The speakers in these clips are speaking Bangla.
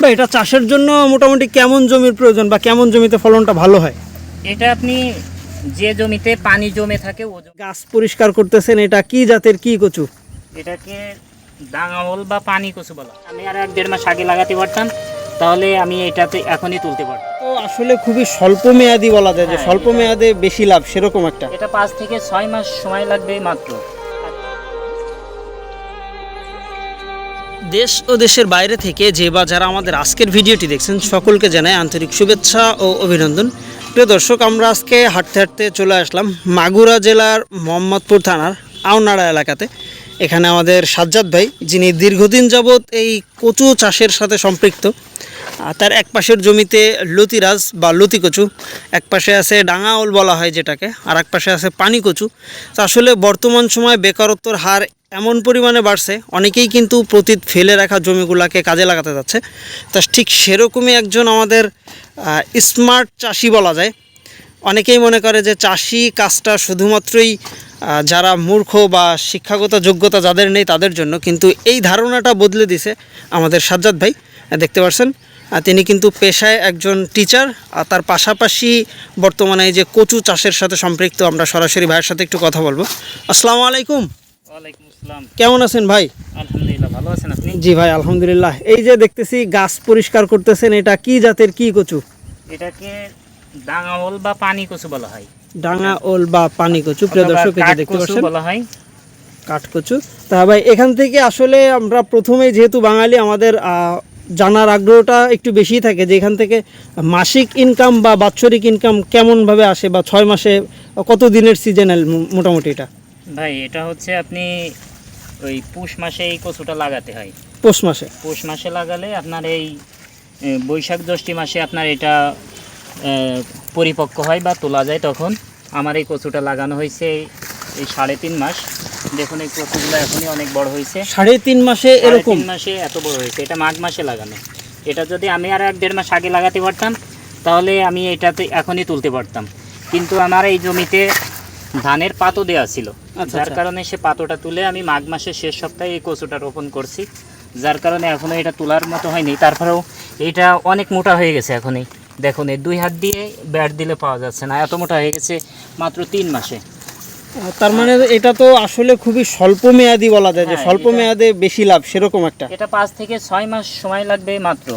বা এটা চাষের জন্য মোটামুটি কেমন জমির প্রয়োজন বা কেমন জমিতে ফলনটা ভালো হয়? এটা আপনি যে জমিতে পানি জমে থাকে ও গাছ পরিষ্কার করতেছেন এটা কি জাতের কি কচু? এটাকে ডাঙাওল বা পানি কচু বলা। আমি আর এক দেড় মাস আগে লাগাতে পারতাম তাহলে আমি এটাতে এখনই তুলতে পারতাম। তো আসলে খুবই স্বল্প মেয়াদি বলা যায় যে হ্যাঁ, স্বল্প মেয়াদে বেশি লাভ সেরকম একটা। এটা পাঁচ থেকে ছয় মাস সময় লাগবে মাত্র। দেশ ও দেশের বাইরে থেকে যে বা যারা আমাদের আজকের ভিডিওটি দেখছেন, সকলকে জানাই আন্তরিক শুভেচ্ছা ও অভিনন্দন। প্রিয় দর্শক, আমরা আজকে হাঁটতে হাঁটতে চলে আসলাম মাগুরা জেলার মোহাম্মদপুর থানার আওনাড়া এলাকাতে। এখানে আমাদের সাজ্জাদ ভাই, যিনি দীর্ঘদিন যাবৎ এই কচু চাষের সাথে সম্পৃক্ত। তার এক পাশের জমিতে লতিরাজ বা লতি কচু, এক পাশে আছে ডাঙাওল বলা হয় যেটাকে, আর এক পাশে আছে পানি কচু। তো আসলে বর্তমান সময়ে বেকারত্বর হার এমন পরিমাণে বাড়ছে, অনেকেই কিন্তু প্রতীত ফেলে রাখা জমিগুলোকে কাজে লাগাতে যাচ্ছে। তা ঠিক সেরকমই একজন আমাদের স্মার্ট চাষি বলা যায়। অনেকেই মনে করে যে চাষি কাজটা শুধুমাত্রই যারা মূর্খ বা শিক্ষাগত যোগ্যতা যাদের নেই তাদের জন্য, কিন্তু এই ধারণাটা বদলে দিছে আমাদের সাজ্জাদ ভাই। দেখতে পাচ্ছেন তিনি কিন্তু পেশায় একজন টিচার আর তার পাশাপাশি বর্তমানে এই যে কচু চাষের সাথে সম্পৃক্ত, আমরা সরাসরি ভাইয়ের সাথে একটু কথা বলব। আসসালামু আলাইকুম। কেমন আছেন ভাই? আলহামদুলিল্লাহ ভালো আছেন আপনি? জি ভাই আলহামদুলিল্লাহ। এই যে দেখতেছি গাছ পরিষ্কার করতেছেন এটা কি জাতের কি কচু? এটাকে ডাঙাওল বা পানি কচু বলা হয়। ডাঙা ওল বা পানি কচু প্রিয় দর্শক কাঠ দেখতে পাচ্ছেন। বলা হয়। কাঠকচু তা ভাই এখান থেকে আসলে আমরা প্রথমেই যেহেতু বাঙালি আমাদের জানার আগ্রহটা একটু বেশি থাকে যে এখান থেকে মাসিক ইনকাম বা বাৎসরিক ইনকাম কেমনভাবে আসে বা ছয় মাসে কত দিনের সিজনাল মোটামুটি এটা? ভাই এটা হচ্ছে আপনি ওই পুষ মাসে এই কচুটা লাগাতে হয়। পৌষ মাসে? পৌষ মাসে লাগালে আপনার এই বৈশাখ জ্যৈষ্ঠী মাসে আপনার এটা পরিপক্ক হয় বা তোলা যায় তখন। আমার এই কচুটা লাগানো হয়েছে এই- সাড়ে তিন মাস। দেখুন এই কচুগুলো এখনই অনেক বড় হয়েছে। সাড়ে তিন মাসে এরকম? মাসে এত বড় হয়েছে। এটা মাঘ মাসে লাগানো। এটা যদি আমি আর এক দেড় মাস আগে লাগাতে পারতাম তাহলে আমি এটাতে এখনই তুলতে পারতাম। কিন্তু আমার এই জমিতে ধানের পাতো দেওয়া ছিল। আচ্ছা, যার আচ্ছা। কারণে সে পাতোটা তুলে আমি মাঘ মাসের শেষ সপ্তাহে এই কচুটা রোপণ করছি। যার কারণে এখনও এটা তোলার মতো হয়নি। তারপরেও এটা অনেক মোটা হয়ে গেছে এখনই। দেখুন এই দুই হাত দিয়ে ব্যাট দিলে পাওয়া যাচ্ছে না। এত মোটা হয়ে গেছে মাত্র তিন মাসে। তার মানে এটা তো আসলে খুবই স্বল্প মেয়াদি বলা যায় যে হ্যাঁ, স্বল্প মেয়াদে বেশি লাভ সেরকম একটা। এটা পাঁচ থেকে ছয় মাস সময় লাগবে মাত্র।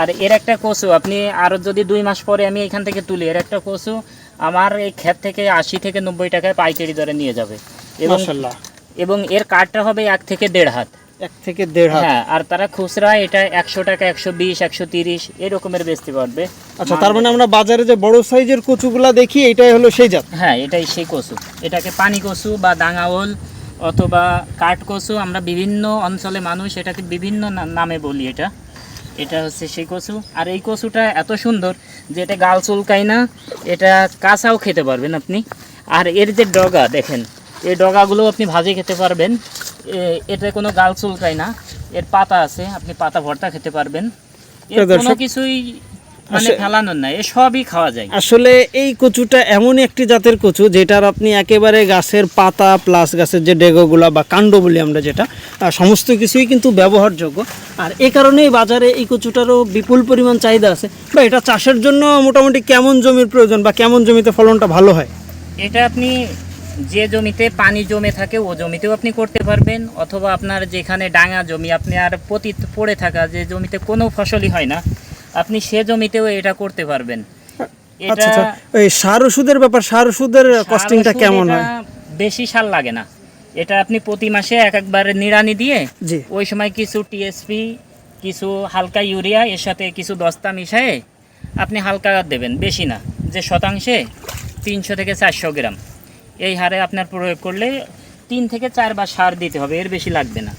আর এর একটা কচু আপনি আরও যদি দুই মাস পরে আমি এখান থেকে তুলি এর একটা কচু আমার এই ক্ষেত থেকে আশি থেকে নব্বই টাকায় পাইকারি দরে নিয়ে যাবে। এবং এবং এর কাঠটা হবে এক থেকে দেড় হাত। এক থেকে দেড় হাত। হ্যাঁ আর তারা খুচরা এটা একশো টাকা একশো বিশ একশো তিরিশ এরকমের বেচতে পারবে। আচ্ছা তার মানে আমরা বাজারে যে বড় সাইজের কচুগুলা দেখি এটাই হলো সেই জাত? হ্যাঁ এটাই সেই কচু। এটাকে পানি কচু বা দাঙ্গাওল অথবা কাঠ কচু আমরা বিভিন্ন অঞ্চলে মানুষ এটাকে বিভিন্ন নামে বলি এটা। এটা হচ্ছে সেই কচু। আর এই কচুটা এত সুন্দর যে এটা গাল চুলকায় না এটা কাঁচাও খেতে পারবেন আপনি। আর এর যে ডগা দেখেন এই ডগাগুলো আপনি ভাজে খেতে পারবেন। এটা কোনো গাল চুলকায় না এর পাতা আছে আপনি পাতা ভর্তা খেতে পারবেন। এর কোনো কিছুই মানে ফেলানোর না এ সবই খাওয়া যায়। আসলে এই কচুটা এমনই একটি জাতের কচু যেটার আপনি একেবারে গাছের পাতা প্লাস গাছের যে ডেগোগুলা বা কাণ্ড বলি আমরা যেটা সমস্ত কিছুই কিন্তু ব্যবহারযোগ্য। আর এ কারণেই বাজারে এই কচুটারও বিপুল পরিমাণ চাহিদা আছে। বা এটা চাষের জন্য মোটামুটি কেমন জমির প্রয়োজন বা কেমন জমিতে ফলনটা ভালো হয়? এটা আপনি যে জমিতে পানি জমে থাকে ও জমিতেও আপনি করতে পারবেন। অথবা আপনার যেখানে ডাঙা জমি আপনি আর পতিত পড়ে থাকা যে জমিতে কোনো ফসলই হয় না আপনি সে জমিতেও এটা করতে পারবেন। এটা আচ্ছা আচ্ছা এই সার ওষুধের ব্যাপার সার ওষুধের কস্টিংটা কেমন হয়? বেশি সার লাগে না। এটা আপনি প্রতি মাসে এক একবার নিড়ানি দিয়ে ওই সময় কিছু টিএসপি কিছু হালকা ইউরিয়া এর সাথে কিছু দস্তা মিশায়ে আপনি হালকা দেবেন বেশি না। যে শতাংশে তিনশো থেকে চারশো গ্রাম। এই হারে আপনার প্রয়োগ করলে তিন থেকে চারবার সার দিতে হবে এর বেশি লাগবে না।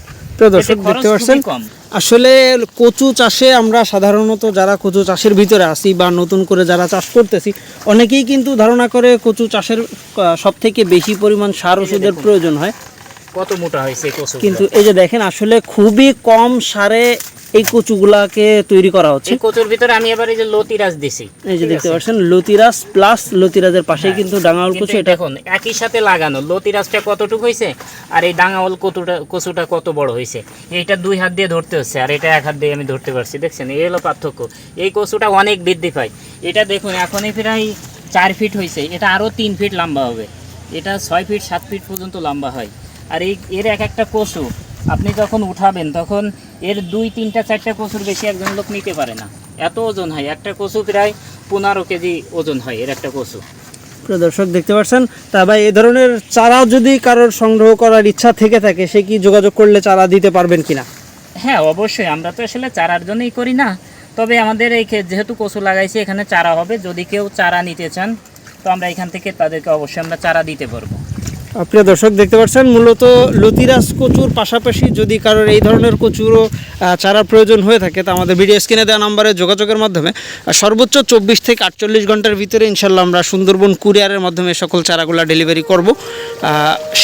দর্শক দেখতে পাচ্ছেন কম। আসলে কচু চাষে আমরা সাধারণত যারা কচু চাষের ভিতরে আসি বা নতুন করে যারা চাষ করতেছি অনেকেই কিন্তু ধারণা করে কচু চাষের সব থেকে বেশি পরিমাণ সার ওষুধের প্রয়োজন হয়। কত মোটা হয়েছে কিন্তু এই যে দেখেন আসলে খুবই কম সারে এই কচুগুলাকে তৈরি করা হচ্ছে। কচুর ভিতরে আমি এবার এই যে লতিরাজ দিছি। এই যে দেখতে পাচ্ছেন লতিরাজ প্লাস লতিরাজের পাশেই হ্যাঁ, কিন্তু কিন্তু কচু এটা দেখুন একই সাথে লাগানো। লতিরাজটা কতটুকু হয়েছে? আর এই ডাঙাওল কচুটা কচুটা কত বড় হয়েছে? এইটা দুই হাত দিয়ে ধরতে হচ্ছে আর এটা এক হাত দিয়ে আমি ধরতে পারছি। দেখছেন এই হলো পার্থক্য। এই কচুটা অনেক বৃদ্ধি পায়। এটা দেখুন এখনই প্রায় চার ফিট হয়েছে। এটা আরও তিন ফিট লম্বা হবে। এটা ছয় ফিট সাত ফিট পর্যন্ত লম্বা হয়। আর এই এর এক একটা কচু আপনি যখন উঠাবেন তখন এর দুই তিনটা চারটা কচুর বেশি একজন লোক নিতে পারে না। এত ওজন হয়। একটা কচু প্রায় পনেরো কেজি ওজন হয় এর একটা কচু। প্রিয় দর্শক দেখতে পাচ্ছেন? তা ভাই এ ধরনের চারা যদি কারোর সংগ্রহ করার ইচ্ছা থেকে থাকে সে কি যোগাযোগ করলে চারা দিতে পারবেন কিনা? হ্যাঁ অবশ্যই। আমরা তো আসলে চারার জন্যই করি না। তবে আমাদের এই যেহেতু কচু লাগাইছি এখানে চারা হবে। যদি কেউ চারা নিতে চান তো আমরা এখান থেকে তাদেরকে অবশ্যই আমরা চারা দিতে পারব। প্রিয় দর্শক, দেখতে পাচ্ছেন, মূলত লতিরাজ কচুর পাশাপাশি যদি কারোর এই ধরনের কচুরও চারার প্রয়োজন হয়ে থাকে, তা আমাদের ভিডিও স্ক্রিনে দেওয়া নাম্বারে যোগাযোগের মাধ্যমে সর্বোচ্চ চব্বিশ থেকে আটচল্লিশ ঘণ্টার ভিতরে ইনশাল্লাহ আমরা সুন্দরবন কুরিয়ারের মাধ্যমে সকল চারাগুলো ডেলিভারি করব।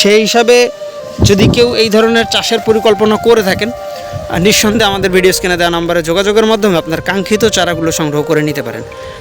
সেই হিসাবে যদি কেউ এই ধরনের চাষের পরিকল্পনা করে থাকেন নিঃসন্দেহে আমাদের ভিডিও স্ক্রিনে দেওয়া নাম্বারে যোগাযোগের মাধ্যমে আপনার কাঙ্ক্ষিত চারাগুলো সংগ্রহ করে নিতে পারেন।